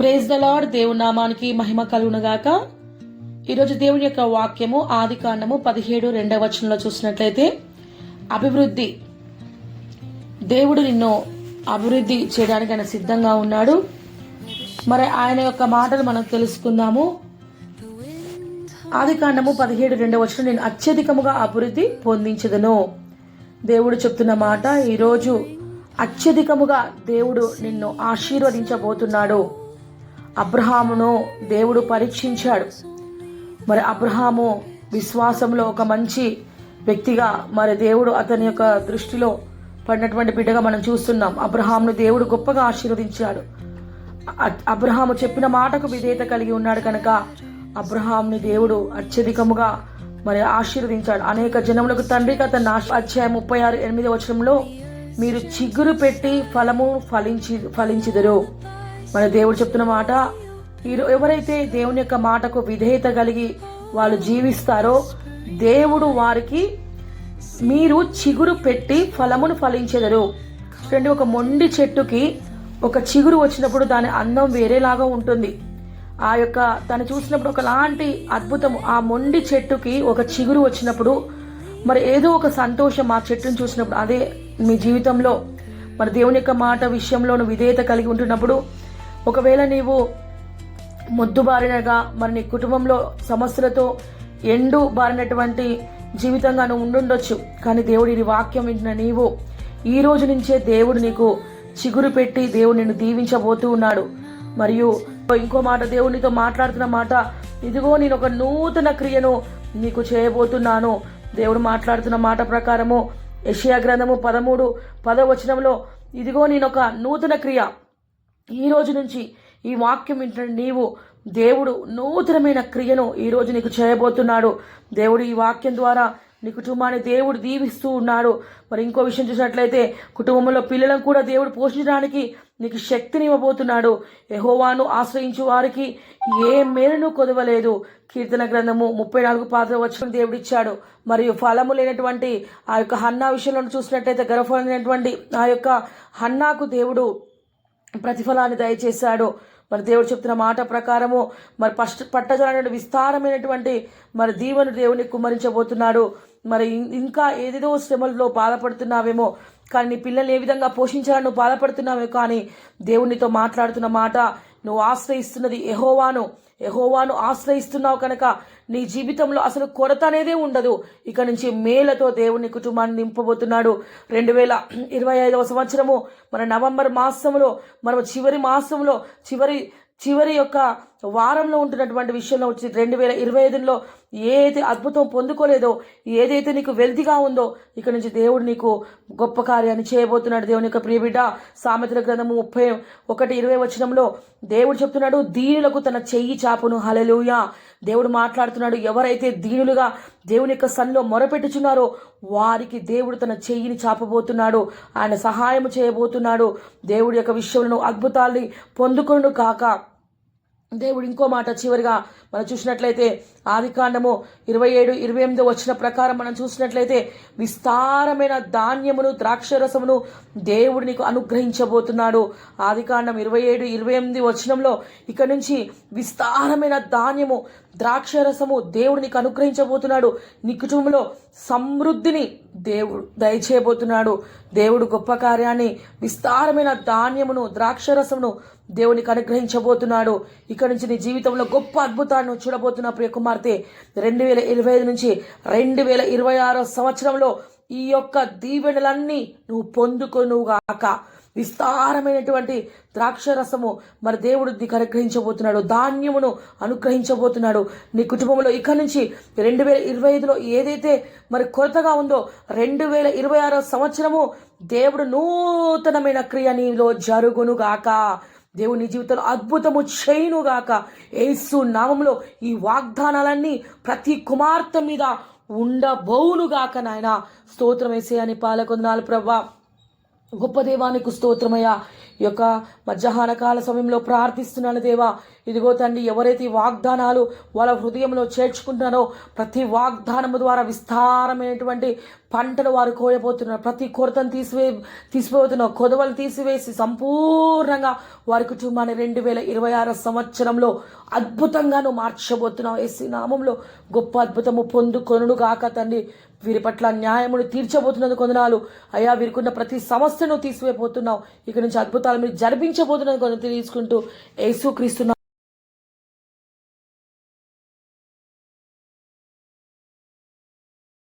Praise the lord దేవుని నామానికి మహిమ కలుగునగాక. ఈరోజు దేవుని యొక్క వాక్యము ఆది కాండము పదిహేడు రెండవ వచనంలో చూసినట్లయితే అభివృద్ధి. దేవుడు నిన్ను అభివృద్ధి చేయడానికి ఆయన సిద్ధంగా ఉన్నాడు. మరి ఆయన యొక్క మాటలు మనం తెలుసుకుందాము. ఆది కాండము పదిహేడు రెండవ వచనం నేను అత్యధికముగా అభివృద్ధి పొందించదను. దేవుడు చెప్తున్న మాట ఈరోజు అత్యధికముగా దేవుడు నిన్ను ఆశీర్వదించబోతున్నాడు. అబ్రహామును దేవుడు పరీక్షించాడు. మరి అబ్రహాము విశ్వాసంలో ఒక మంచి వ్యక్తిగా మరి దేవుడు అతని యొక్క దృష్టిలో పడినటువంటి బిడ్డగా మనం చూస్తున్నాం. అబ్రహామును దేవుడు గొప్పగా ఆశీర్వదించాడు. అబ్రహాము చెప్పిన మాటకు విధేయత కలిగి ఉన్నాడు కనుక అబ్రహాంని దేవుడు అత్యధికముగా మరి ఆశీర్వదించాడు. అనేక జనములకు తండ్రికి అతను ఆశ- అధ్యాయం ముప్పై ఆరు ఎనిమిది వచనంలో మీరు చిగురు పెట్టి ఫలము ఫలించి ఫలించిదరు. మన దేవుడు చెప్తున్న మాట వీరు ఎవరైతే దేవుని యొక్క మాటకు విధేయత కలిగి వాళ్ళు జీవిస్తారో దేవుడు వారికి మీరు చిగురు పెట్టి ఫలమును ఫలించెదరు. చూడండి ఒక మొండి చెట్టుకి ఒక చిగురు వచ్చినప్పుడు దాని అందం వేరేలాగా ఉంటుంది. ఆ యొక్క తను చూసినప్పుడు ఒకలాంటి అద్భుతం ఆ మొండి చెట్టుకి ఒక చిగురు వచ్చినప్పుడు మరి ఏదో ఒక సంతోషం ఆ చెట్టును చూసినప్పుడు అదే మీ జీవితంలో మరి దేవుని యొక్క మాట విషయంలోనూ విధేయత కలిగి ఉంటున్నప్పుడు ఒకవేళ నీవు మొద్దుబారినగా మరి నీ కుటుంబంలో సమస్యలతో ఎండు బారినటువంటి జీవితంగా నువ్వు ఉండుండొచ్చు. కానీ దేవుడి నీ వాక్యం వింటున్న నీవు. ఈ రోజు నుంచే దేవుడు నీకు చిగురు పెట్టి దేవుడు నిన్ను దీవించబోతూ ఉన్నాడు. మరియు ఇంకో మాట దేవునితో మాట్లాడుతున్న మాట ఇదిగో నేను ఒక నూతన క్రియను నీకు చేయబోతున్నాను. దేవుడు మాట్లాడుతున్న మాట ప్రకారము యషియా గ్రంథము పదమూడు పదవచనంలో ఇదిగో నేను ఒక నూతన క్రియ. ఈ రోజు నుంచి ఈ వాక్యం వింటున్న నీవు దేవుడు నూతనమైన క్రియను ఈ రోజు నీకు చేయబోతున్నాడు. దేవుడు ఈ వాక్యం ద్వారా నీ కుటుంబాన్ని దేవుడు దీవిస్తూ ఉన్నాడు. మరి ఇంకో విషయం చూసినట్లయితే కుటుంబంలో పిల్లలను కూడా దేవుడు పోషించడానికి నీకు శక్తిని ఇవ్వబోతున్నాడు. ఎహోవాను ఆశ్రయించు వారికి ఏ మేలును కొదవలేదు. కీర్తన గ్రంథము ముప్పై నాలుగు పాత్ర వచ్చిన దేవుడిచ్చాడు మరియు ఫలము లేనటువంటి ఆ యొక్క హన్నా విషయంలో చూసినట్లయితే గర్వఫలం లేనటువంటి ఆ యొక్క హన్నాకు దేవుడు ప్రతిఫలాన్ని దయచేశాడో. మరి దేవుడు చెప్తున్న మాట ప్రకారము మరి పష్ట పట్టజాలైన విస్తారమైనటువంటి మరి దీవెను దేవుని కుమ్మరించబోతున్నాడు. మరి ఇం- ఇంకా ఏదేదో శ్రమల్లో బాధపడుతున్నావేమో కానీ నీ పిల్లల్ని ఏ విధంగా పోషించాలని బాధపడుతున్నావే కానీ దేవునితో మాట్లాడుతున్న మాట నువ్వు ఆశ్రయిస్తున్నది ఎహోవాను ఎహోవాను ఆశ్రయిస్తున్నావు కనుక నీ జీవితంలో అసలు కొరత అనేదే ఉండదు. ఇక నుంచి మేలతో దేవుని కుటుంబాన్ని నింపబోతున్నాడు. రెండు వేల ఇరవై ఐదవ సంవత్సరము మన నవంబర్ మాసంలో మన చివరి మాసంలో చివరి చివరి యొక్క వారంలో ఉంటున్నటువంటి విషయంలో వచ్చి రెండు వేల ఇరవై ఐదులో ఏదైతే అద్భుతం పొందుకోలేదో ఏదైతే నీకు వెల్తిగా ఉందో ఇక్కడ నుంచి దేవుడు నీకు గొప్ప కార్యాన్ని చేయబోతున్నాడు. దేవుని యొక్క ప్రియబిడ్డ సామెతల గ్రంథము ముప్పై ఒకటి ఇరవై వచనంలో దేవుడు చెప్తున్నాడు దీనులకు తన చెయ్యి చాపును. హలెలూయా దేవుడు మాట్లాడుతున్నాడు. ఎవరైతే దీనులుగా దేవుని యొక్క సన్నిలో మొరపెట్టుచున్నారో వారికి దేవుడు తన చెయ్యిని చాపబోతున్నాడు. ఆయన సహాయం చేయబోతున్నాడు. దేవుడి యొక్క విషయంలో అద్భుతాల్ని పొందుకొను కాక దేవుడు ఇంకో మాట చివరిగా మనం చూసినట్లయితే ఆదికాండము ఇరవై ఏడు ఇరవై ఎనిమిది వచ్చిన ప్రకారం మనం చూసినట్లయితే విస్తారమైన ధాన్యమును ద్రాక్షరసమును దేవుడు నీకు అనుగ్రహించబోతున్నాడు. ఆదికాండం ఇరవై ఏడు ఇరవై ఎనిమిది వచనంలో ఇక నుంచి విస్తారమైన ధాన్యము ద్రాక్షరసము దేవుడు నీకు అనుగ్రహించబోతున్నాడు. నీ కుటుంబంలో సమృద్ధిని దేవుడు దయచేయబోతున్నాడు. దేవుడు గొప్ప కార్యాన్ని విస్తారమైన ధాన్యమును ద్రాక్షరసమును దేవునికి అనుగ్రహించబోతున్నాడు. ఇక్కడి నుంచి నీ జీవితంలో గొప్ప అద్భుతాన్ని చూడబోతున్న ప్రియ కుమార్తె రెండు వేల ఇరవై ఐదు నుంచి రెండు వేల ఇరవై ఆరో సంవత్సరంలో ఈ యొక్క దీవెనలన్నీ నువ్వు పొందుకొనుగాక. విస్తారమైనటువంటి ద్రాక్షరసము మరి దేవుడు నీకు అనుగ్రహించబోతున్నాడు ధాన్యమును అనుగ్రహించబోతున్నాడు. నీ కుటుంబంలో ఇక నుంచి రెండు వేల ఇరవై ఐదులో ఏదైతే మరి కొరతగా ఉందో రెండు వేల ఇరవై ఆరో సంవత్సరము దేవుడు నూతనమైన క్రియ నీలో జరుగునుగాక. దేవుని జీవితంలో అద్భుతము చేయునుగాక. యేసు నామంలో ఈ వాగ్దానాలన్నీ ప్రతి కుమార్తె మీద ఉండబోవునుగాక నాయన. స్తోత్రం వేసే అని పాలకొందనాలు ప్రభా. గొప్ప దేవానికి స్తోత్రమయ్యా. ఈ యొక్క మధ్యాహ్న కాల సమయంలో ప్రార్థిస్తున్నాను దేవా. ఇదిగో తండ్రి ఎవరైతే వాగ్దానాలు వాళ్ళ హృదయంలో చేర్చుకుంటున్నారో ప్రతి వాగ్దానము ద్వారా విస్తారమైనటువంటి పంటలు వారు కోయబోతున్నారు. ప్రతి కొరతను తీసివే తీసిపోతున్నావు కొదవలు తీసివేసి సంపూర్ణంగా వారి కుటుంబాన్ని రెండు వేల ఇరవై ఆరు సంవత్సరంలో అద్భుతంగాను మార్చబోతున్నావు. ఎస్సీ నామంలో గొప్ప అద్భుతము పొందుకొనుడు కాక తండ్రి. వీరి పట్ల న్యాయమును తీర్చబోతున్నందుకు కొందనాలు. అయ్యా వీరికున్న ప్రతి సమస్యను తీసివేయబోతున్నావు. ఇక నుంచి అద్భుతాలు మీరు జరిపించబోతున్నందుకు తీసుకుంటూ యేసుక్రీస్తున్నా